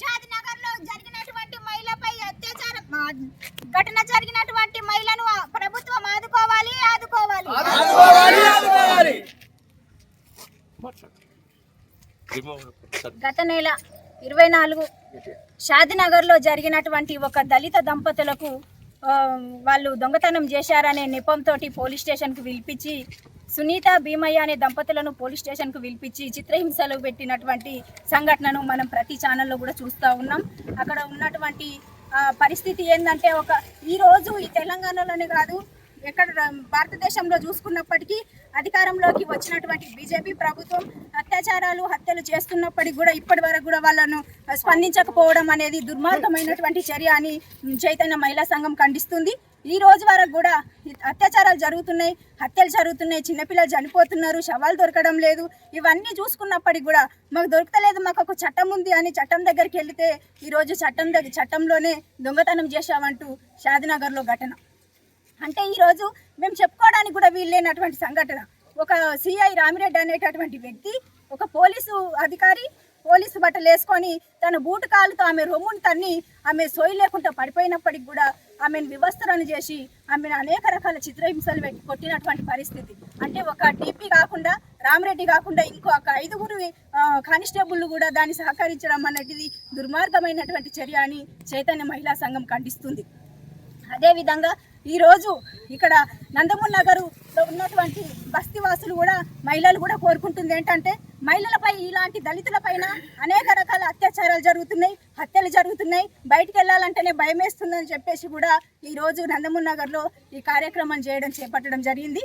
షాద్ నగర్లో జరిగినటువంటి మహిళపై అత్యాచారం. ఘటన జరిగినటువంటి మహిళను ప్రభుత్వం ఆదుకోవాలి ఆదుకోవాలి. గత నెల ఇరవై నాలుగు షాదినగర్లో జరిగినటువంటి ఒక దళిత దంపతులకు వాళ్ళు దొంగతనం చేశారనే నెపంతో పోలీస్ స్టేషన్కు పిలిపించి సునీత భీమయ్య అనే దంపతులను పోలీస్ స్టేషన్కు పిలిపించి చిత్రహింసలు పెట్టినటువంటి సంఘటనను మనం ప్రతి ఛానల్లో కూడా చూస్తూ ఉన్నాం. అక్కడ ఉన్నటువంటి పరిస్థితి ఏంటంటే ఒక ఈరోజు ఈ తెలంగాణలోనే కాదు ఎక్కడ భారతదేశంలో చూసుకున్నప్పటికీ అధికారంలోకి వచ్చినటువంటి బీజేపీ ప్రభుత్వం అత్యాచారాలు హత్యలు చేస్తున్నప్పటికీ కూడా ఇప్పటి వరకు కూడా వాళ్ళను స్పందించకపోవడం అనేది దుర్మార్గమైనటువంటి చర్య అని చైతన్య మహిళా సంఘం ఖండిస్తుంది. ఈ రోజు వరకు కూడా అత్యాచారాలు జరుగుతున్నాయి హత్యలు జరుగుతున్నాయి చిన్నపిల్లలు చనిపోతున్నారు శవాలు దొరకడం లేదు. ఇవన్నీ చూసుకున్నప్పటికీ కూడా మాకు దొరకలేదు మాకు ఒక చట్టం ఉంది అని చట్టం దగ్గరికి వెళితే ఈరోజు చట్టం దగ్గర చట్టంలోనే దొంగతనం చేశామంటూ షాదినగర్లో ఘటన. అంటే ఈరోజు మేము చెప్పుకోవడానికి కూడా వీల్లేనటువంటి సంఘటన. ఒక సిఐ రామిరెడ్డి అనేటటువంటి వ్యక్తి ఒక పోలీసు అధికారి పోలీసు బట్టలు వేసుకొని తన బూటు కాలుతో ఆమె రొమ్మును తన్ని ఆమె సోయి లేకుండా పడిపోయినప్పటికి కూడా ఆమెను వివస్త్రను చేసి ఆమెను అనేక రకాల చిత్రహింసలు పెట్టి కొట్టినటువంటి పరిస్థితి. అంటే ఒక టీపీ కాకుండా రామిరెడ్డి కాకుండా ఇంకో ఒక ఐదుగురు కానిస్టేబుల్ కూడా దాన్ని సహకరించడం అనేది దుర్మార్గమైనటువంటి చర్య అని చైతన్య మహిళా సంఘం ఖండిస్తుంది. అదేవిధంగా ఈరోజు ఇక్కడ నందమూరి నగరులో ఉన్నటువంటి బస్తీవాసులు కూడా మహిళలు కూడా కోరుకుంటుంది ఏంటంటే మహిళలపై ఇలాంటి దళితులపైన అనేక రకాల అత్యాచారాలు జరుగుతున్నాయి హత్యలు జరుగుతున్నాయి. బయటికి వెళ్ళాలంటేనే భయం వేస్తుందని చెప్పేసి కూడా ఈరోజు నందమూరి నగర్లో ఈ కార్యక్రమం చేయడం చేపట్టడం జరిగింది.